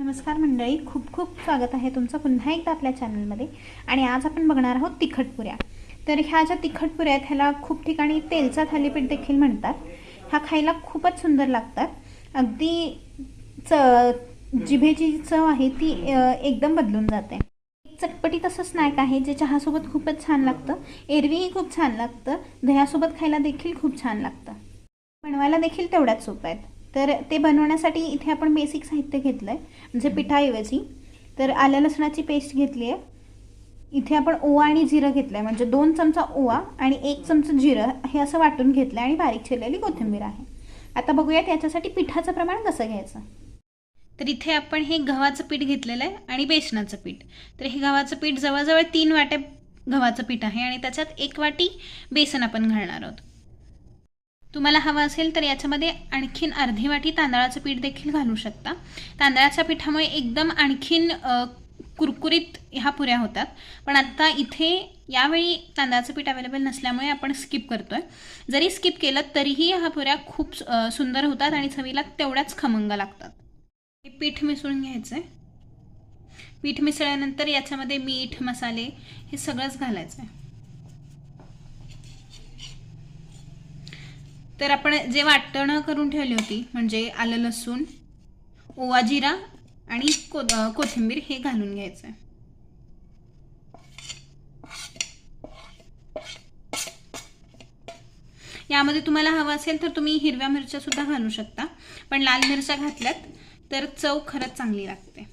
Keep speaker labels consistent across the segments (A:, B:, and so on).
A: नमस्कार मंडळी खूप खूप स्वागत आहे तुमचं पुन्हा एकदा आपल्या चॅनलमध्ये. आणि आज आपण बघणार आहोत तिखटपुऱ्या तर ह्या ज्या तिखटपुऱ्या आहेत ह्याला खूप ठिकाणी तेलचा थालीपीठ देखील म्हणतात. ह्या खायला खूपच सुंदर लागतात. अगदी च जिभेची जी चव आहे ती एकदम बदलून जाते. चटपटीत असं स्नॅक आहे जे चहासोबत खूपच छान लागतं. एरवीही खूप छान लागतं. दह्यासोबत खायला देखील खूप छान लागतं. बनवायला देखील तेवढ्याच सोपं आहेत. तर ते बनवण्यासाठी इथे आपण बेसिक साहित्य घेतलं आहे म्हणजे पिठाऐवजी. तर आल्या लसणाची पेस्ट घेतली आहे. इथे आपण ओवा आणि जिरं घेतलं आहे म्हणजे दोन चमचा ओवा आणि एक चमचा जिरं हे असं वाटून घेतलं आहे आणि बारीक चिरलेली कोथिंबीर आहे. आता बघूयात याच्यासाठी पिठाचं प्रमाण कसं घ्यायचं. तर इथे आपण हे गव्हाचं पीठ घेतलेलं आहे आणि बेसनाचं पीठ. तर हे गव्हाचं पीठ जवळजवळ तीन वाट्या गव्हाचं पीठ आहे आणि त्याच्यात एक वाटी बेसन आपण घालणार आहोत. तुम्हाला हवं असेल तर याच्यामध्ये आणखीन अर्धी वाटी तांदळाचं पीठ देखील घालू शकता. तांदळाच्या पिठामुळे एकदम आणखीन कुरकुरीत ह्या पुऱ्या होतात. पण आता इथे यावेळी तांदळाचं पीठ अवेलेबल नसल्यामुळे आपण स्किप करतो आहे जरी स्किप केलं तरीही ह्या पुऱ्या खूप सुंदर होतात आणि चवीला तेवढ्याच खमंग लागतात. हे पीठ मिसळून घ्यायचं आहे पीठ मिसळल्यानंतर याच्यामध्ये मीठ मसाले हे सगळंच घालायचं आहे तर आपण जे वाटणं करून ठेवली होती म्हणजे आलं लसूण ओवा जिरा आणि को कोथिंबीर हे घालून घ्यायचं आहे यामध्ये तुम्हाला हवं असेल तर तुम्ही हिरव्या मिरच्या सुद्धा घालू शकता पण लाल मिरच्या घातल्यात तर चव खरंच चांगली लागते.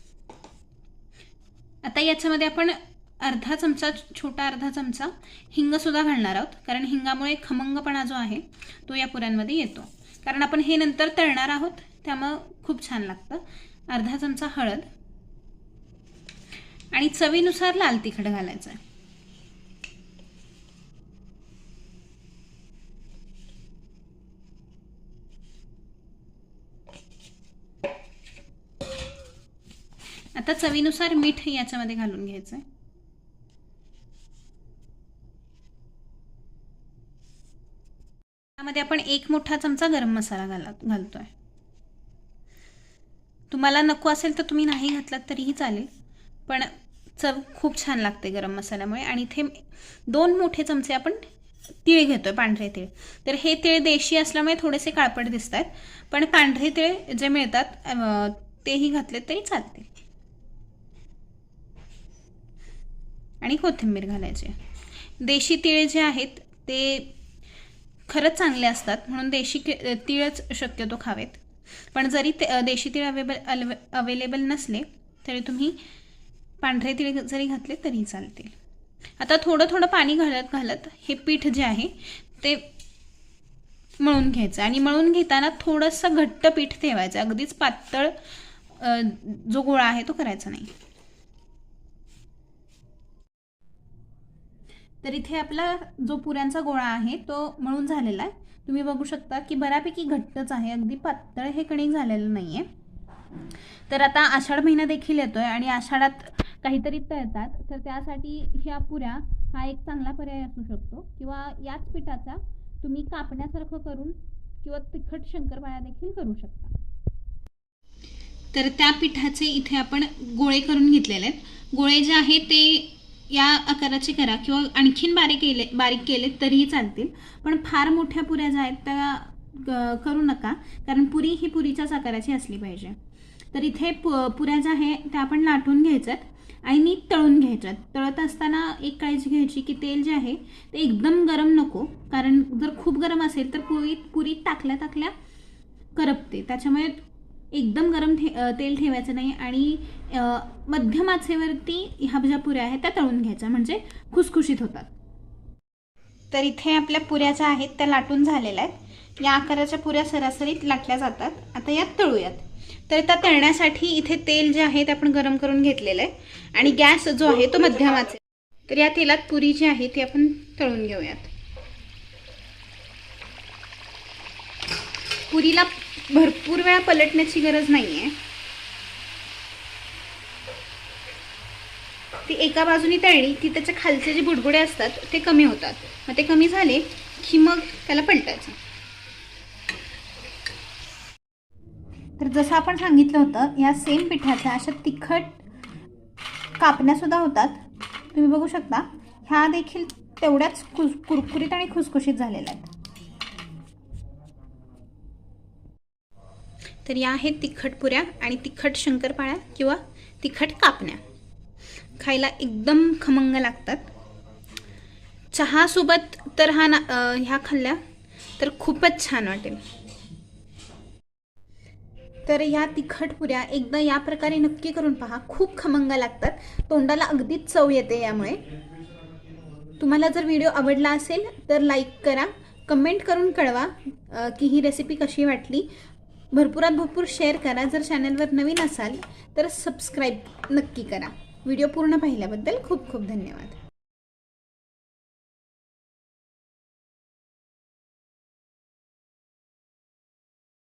A: आता याच्यामध्ये आपण अर्धा चमचा छोटा अर्धा चमचा हिंगसुद्धा घालणार आहोत. कारण हिंगामुळे खमंगपणा जो आहे तो या पुऱ्यांमध्ये येतो. कारण आपण हे नंतर तळणार आहोत त्यामुळं खूप छान लागतं. अर्धा चमचा हळद आणि चवीनुसार लाल तिखट घालायचं आहे. आता चवीनुसार मीठ याच्यामध्ये घालून घ्यायचं आहे आपण एक मोठा चमचा गरम मसाला घाला घालतोय. तुम्हाला नको असेल तर तुम्ही नाही घातलात तरीही चालेल. पण चव खूप छान लागते गरम मसाल्यामुळे आणि इथे दोन मोठे चमचे आपण तिळ घेतोय पांढरे तिळ. तर हे तिळ देशी असल्यामुळे थोडेसे काळपट दिसत आहेत पण पांढरे तिळ जे मिळतात तेही घातले तरी चालते आणि कोथिंबीर घालायची. देशी तिळ जे आहेत ते खरंच चांगले असतात म्हणून देशी तिळच शक्यतो खावेत. पण जरी ते देशी तीळ अवेबल अवेलेबल नसले तरी तुम्ही पांढरे तीळ जरी घातले तरी चालतील. आता थोडं थोडं पाणी घालत घालत हे पीठ जे आहे ते मळून घ्यायचं. आणि मळून घेताना थोडंसं घट्ट पीठ ठेवायचं. अगदीच पातळ जो गोळा आहे तो करायचा नाही. तर इथे आपला जो पुऱ्यांचा गोळा आहे तो मळून झालेला आहे. तुम्ही बघू शकता की बऱ्यापैकी घट्टच आहे अगदी पातळ हे कणिक झालेलं नाही आहे तर आता आषाढ महिना देखील येतोय आणि आषाढात काहीतरी तळतात. तर त्यासाठी ह्या पुऱ्या हा एक चांगला पर्याय असू शकतो. किंवा याच पिठाचा तुम्ही कापण्यासारखं करून किंवा तिखट शंकरपाळ्या देखील करू शकता. तर त्या पिठाचे इथे आपण गोळे करून घेतलेले आहेत. गोळे जे आहे ते या आकाराचे करा किंवा आणखीन बारीक केले बारीक केले तरीही चालतील. पण फार मोठ्या पुऱ्या ज्या आहेत त्या क- करू नका. कारण पुरी ही पुरीच्याच आकाराची असली पाहिजे. तर इथे पु पुऱ्या ज्या आहे त्या आपण लाटून घ्यायच्यात आणि नीट तळून घ्यायच्यात. तळत असताना एक काळजी घ्यायची की तेल जे आहे ते एकदम गरम नको. कारण जर खूप गरम असेल तर पुरी पुरी टाकल्या टाकल्या करपते. त्याच्यामुळे एकदम गरम ठे तेल ठेवायचं नाही आणि मध्यम आचेवरती ह्या ज्या पुऱ्या आहेत त्या तळून घ्यायच्या म्हणजे खुसखुशीत होतात. तर इथे आपल्या पुऱ्या ज्या आहेत त्या लाटून झालेल्या आहेत. या आकाराच्या पुऱ्या सरासरीत लाटल्या जातात. आता यात तळूयात. तर त्या तळण्यासाठी इथे तेल जे आहे ते आपण गरम करून घेतलेलं आहे. आणि गॅस जो आहे तो मध्यमाचे तर या तेलात पुरी जी आहे ती आपण तळून घेऊयात. पुरीला भरपूर वेळा पलटण्याची गरज नाही आहे ती एका बाजूनी तळली की त्याच्या खालचे जे बुडबुडे असतात ते कमी होतात. मग ते कमी झाले की मग त्याला पलटायचं. तर जसं आपण सांगितलं होतं या सेम पिठाच्या अशा तिखट कापण्यासुद्धा होतात. तुम्ही बघू शकता ह्या देखील तेवढ्याच कुस कुरकुरीत आणि खुसखुशीत झालेल्या आहेत. तर या आहेत तिखट पुऱ्या आणि तिखट शंकरपाळ्या किंवा तिखट कापण्या. खायला एकदम खमंग लागतात. चहासोबत तर हा ना ह्या खाल्ल्या तर खूपच छान वाटेल. तर या तिखट पुऱ्या एकदा या प्रकारे नक्की करून पहा खूप खमंग लागतात. तोंडाला अगदीच चव येते यामुळे. तुम्हाला जर व्हिडिओ आवडला असेल तर लाईक करा कमेंट करून कळवा की ही रेसिपी कशी वाटली. भरपुरात भरपूर शेअर करा. जर चॅनलवर नवीन असाल तर सबस्क्राईब नक्की करा. व्हिडिओ पूर्ण पाहिल्याबद्दल खूप खूप धन्यवाद.